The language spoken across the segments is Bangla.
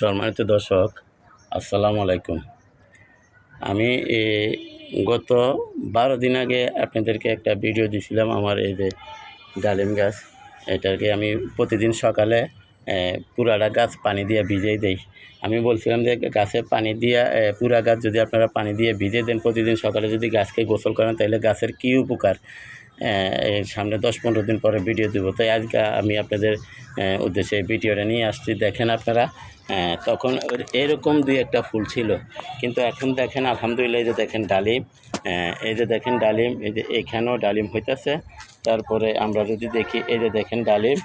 সম্মানিত দর্শক, আসসালামু আলাইকুম। আমি গত বারো দিন আগে আপনাদেরকে একটা ভিডিও দিছিলাম আমার এই যে ডালিম গাছ, এটাকে আমি প্রতিদিন সকালে পুরাটা গাছ পানি দিয়ে ভিজিয়ে দেই। আমি বলছিলাম যে গাছে পানি দিয়ে পুরা গাছ যদি আপনারা পানি দিয়ে ভিজিয়ে দেন, প্রতিদিন সকালে যদি গাছকে গোসল করেন তাহলে গাছের কী উপকার? সামনে দশ পনেরো দিন পরে ভিডিও দেবো। তাই আজকে আমি আপনাদের উদ্দেশ্যে ভিডিওটা নিয়ে আসছি। দেখেন আপনারা তখন এরকম দুই একটা ফুল ছিল কিন্তু এখন দেখেন আলহামদুলিল্লাহ এই যে দেখেন ডালিম এই যে দেখেন ডালিম এই যে এখানেও ডালিম হইতেছে তারপরে আমরা যদি দেখি এই যে দেখেন ডালিম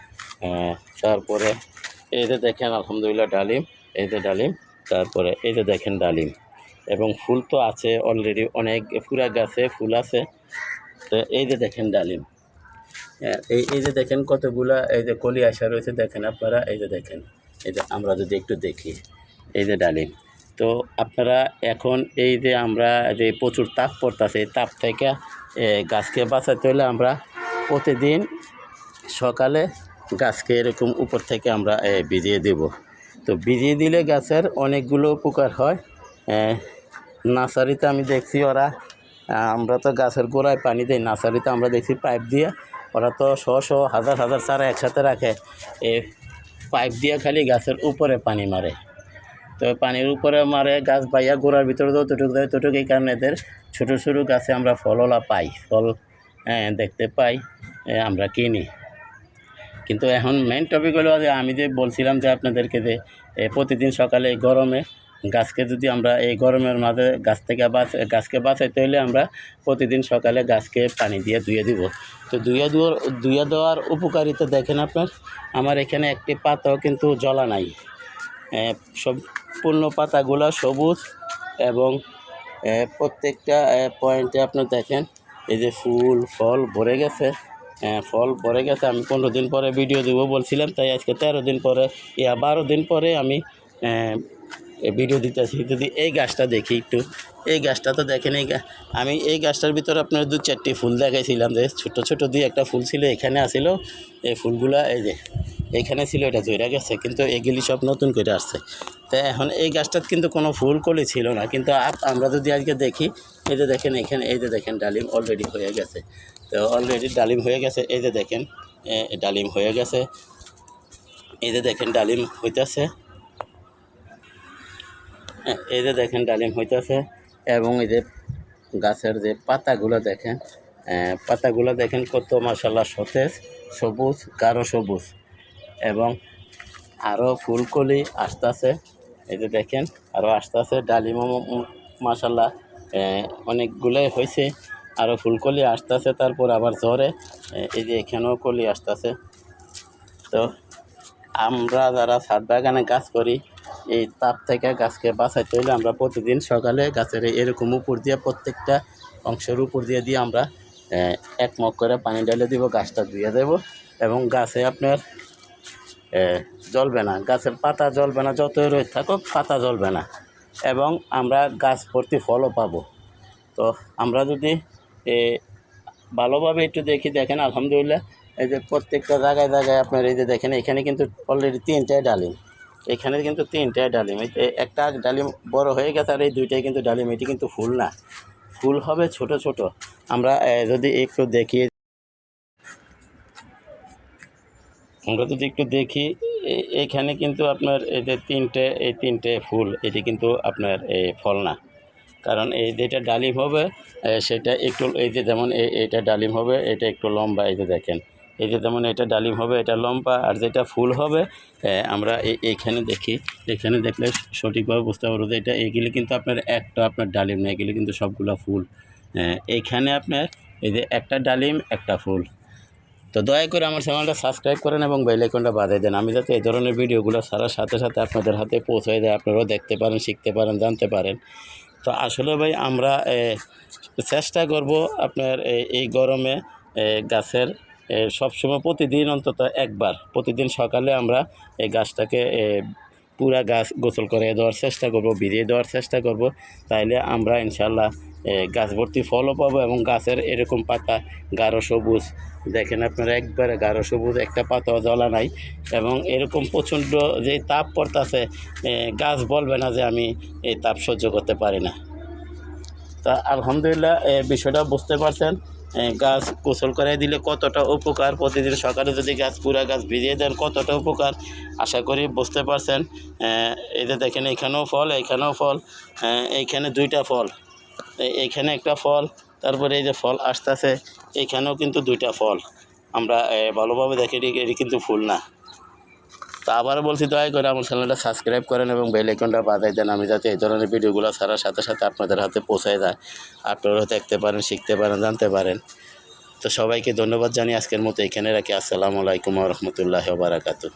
তারপরে এই যে দেখেন আলহামদুলিল্লাহ ডালিম এই যে ডালিম তারপরে এই যে দেখেন ডালিম এবং ফুল তো আছে অলরেডি অনেক পুরা গাছে ফুল আছে তো এই যে দেখেন ডালিম হ্যাঁ, এই এই যে দেখেন কতগুলা এই যে কলি আসা রয়েছে দেখেন আপনারা এই যে দেখেন এই যে আমরা যদি একটু দেখি এই যে ডালিম। তো আপনারা এখন এই যে আমরা যে প্রচুর তাপ পড়তেছে এই তাপ থেকে এ, গাছকে বাঁচাতে হলে আমরা প্রতিদিন সকালে গাছকে এরকম উপর থেকে আমরা এ, ভিজিয়ে দেব। তো ভিজিয়ে দিলে গাছের অনেকগুলো উপকার হয়। এ, নার্সারিতে আমি দেখছি ওরা আমরা তো গাছের গোড়ায় পানি দিই নার্সারিতে আমরা দেখছি পাইপ দিয়ে ওরা তো শ শ হাজার হাজার চারা একসাথে রাখে। এই পাইপ দিয়ে খালি গাছের উপরে পানি মারে। তো পানির উপরে মারে গাছ বাইয়া গোড়ার ভিতরে তো যতটুকু দেয় ততটুকু এই কারণে এদের ছোটো ছোটো গাছে আমরা ফলওলা পাই। ফল হ্যাঁ, দেখতে পাই আমরা কিনি। কিন্তু এখন মেন টপিক হলো যে আমি যে বলছিলাম যে আপনাদেরকে যে প্রতিদিন সকালে গরমে গাছকে যদি আমরা এই গরমের মাঝে গাছ থেকে বাঁচ, গাছকে বাঁচাইতে হলে আমরা প্রতিদিন সকালে গাছকে পানি দিয়ে ধুয়ে দিব। তো ধুয়ে দেওয়ার ধুয়ে দেওয়ার উপকারিতা দেখেন আপনার, আমার এখানে একটি পাতাও কিন্তু জলা নাই। সম্পূর্ণ পাতাগুলো সবুজ এবং প্রত্যেকটা পয়েন্টে আপনি দেখেন, এই যে ফুল, ফল ভরে গেছে। ফল ভরে গেছে, আমি পনেরো দিন পরে ভিডিও দেবো বলছিলাম, তাই আজকে তেরো দিন পরে, ইয়া বারো দিন পরে আমি ভিডিও দিতেছি। যদি এই গাছটা দেখি একটু। এই গাছটা তো দেখেন, এই আমি এই গাছটার ভিতরে আপনার দু চারটি ফুল দেখাইছিলাম যে ছোট ছোট দুই একটা ফুল ছিল, এখানে আসিল এই ফুলগুলা এই যে এখানে ছিল, এটা জয়রা গেছে, কিন্তু এগুলি সব নতুন করে আসছে। তো এখন এই গাছটার কিন্তু কোনো ফুল কলি ছিল না, কিন্তু আমরা যদি আজকে দেখি, এই যে দেখেন এখানে, এই যে দেখেন ডালিম অলরেডি হয়ে গেছে। তো অলরেডি ডালিম হয়ে গেছে, এই যে দেখেন ডালিম হয়ে গেছে। এই যে দেখেন ডালিম হইতেছে। এই যে দেখেন ডালিম হইতেছে এবং এই যে গাছের যে পাতাগুলো দেখেন আহ, পাতাগুলো দেখেন কত মশাল্লা সতেজ সবুজ গাঢ় সবুজ এবং আরও ফুলকলি আসতেছে। এই যে দেখেন আরও আসতেছে ডালিমও মাসাল্লাহ অনেকগুলোই হয়েছে আরও ফুলকলি আসতেছে তারপর আবার জ্বরে এই যে এখানেও কলি আসতেছে। তো আমরা যারা ছাদ বাগানে গাছ করি এই তাপ থেকে গাছকে বাঁচাইতে হলে আমরা প্রতিদিন সকালে গাছের এরকম উপর দিয়ে প্রত্যেকটা অংশের উপর দিয়ে দিয়ে আমরা এক মগ করে পানি ঢেলে দিব, গাছটা ধুয়ে দেব এবং গাছে আপনার জ্বলবে না। গাছের পাতা জ্বলবে না, যতই রোদ থাকুক পাতা জ্বলবে না এবং আমরা গাছ ভর্তি ফলও পাবো। তো আমরা যদি ভালোভাবে একটু দেখি, দেখেন আলহামদুলিল্লাহ, এই যে প্রত্যেকটা জায়গায় জায়গায় আপনার এই যে দেখেন, এখানে কিন্তু অলরেডি তিনটায় ডালিম। এখানে কিন্তু তিনটায় ডালিম। একটা ডালিম বড় হয়ে গেছে আর এই দুইটাই কিন্তু ডালিম, এটি কিন্তু ফুল না। ফুল হবে ছোট ছোট। আমরা যদি একটু দেখি, আমরা যদি একটু দেখি এখানে কিন্তু আপনার এই যে তিনটে, এই তিনটে ফুল, এটি কিন্তু আপনার এই ফল না। কারণ এই যেটা ডালিম হবে সেটা একটু, এই যে যেমন এটা ডালিম হবে, এটা একটু লম্বা, এই যে দেখেন। এই যে যেমন এটা ডালিম হবে, এটা লম্বা, আর যেটা ফুল হবে আমরা এই এইখানে দেখি। এখানে দেখলে সঠিকভাবে বুঝতে পারব যে এটা এগুলি কিন্তু আপনার একটা, আপনার ডালিম না, এগুলি কিন্তু সবগুলো ফুল। এইখানে আপনার এই যে একটা ডালিম, একটা ফুল। তো দয়া করে আমার চ্যানেলটা সাবস্ক্রাইব করেন এবং বেল আইকনটা বাজিয়ে দেন। আমি যাতে এই ধরনের ভিডিওগুলো সারার সাথে সাথে আপনাদের হাতে পৌঁছে দেয়, আপনারাও দেখতে পারেন, শিখতে পারেন, জানতে পারেন। তো আসলে ভাই, আমরা চেষ্টা করব আপনার এই গরমে গাছের সবসময় প্রতিদিন অন্তত একবার, প্রতিদিন সকালে আমরা এই গাছটাকে পুরা গাছ গোসল করে দেওয়ার চেষ্টা করব, ভিজিয়ে দেওয়ার চেষ্টা করব। তাইলে আমরা ইনশাল্লাহ গাছ ভর্তি ফলও পাবো এবং গাছের এরকম পাতা, গাঢ় সবুজ, দেখেন আপনারা একবারে গাঢ় সবুজ একটা পাতাও জ্বলা নাই এবং এরকম প্রচণ্ড যে তাপ পড়তেছে গাছ বলবে না যে আমি এই তাপ সহ্য করতে পারি না। তা আলহামদুলিল্লাহ বিষয়টা বুঝতে পারছেন। গাছ গোসল করাই দিলে কতটা উপকার? প্রতিদিন সকালে যদি গাছ, পুরা গাছ ভিজিয়ে দেন, কতটা উপকার? আশা করি বুঝতে পারছেন। এই যে দেখেন, এখানেও ফল এখানেও ফল এইখানে দুইটা ফল এইখানে একটা ফল, তারপরে এই যে ফল আসতেছে এইখানেও কিন্তু দুইটা ফল। আমরা ভালোভাবে দেখি এটি কিন্তু ফুল না। তা আবারও বলছি, দয়া করে আমার চ্যানেলটা সাবস্ক্রাইব করেন এবং বেল আইকনটা বাজাই দেন। আমি যাতে এই ধরনের ভিডিওগুলো ছাড়ার সাথে সাথে আপনাদের হাতে পৌঁছায় যায়। আপনারা দেখতে পারেন, শিখতে পারেন, জানতে পারেন। তো সবাইকে ধন্যবাদ জানিয়ে আজকের মতো এখানে রাখি। আসসালামু আলাইকুম রহমতুল্লাহ বারাকাতু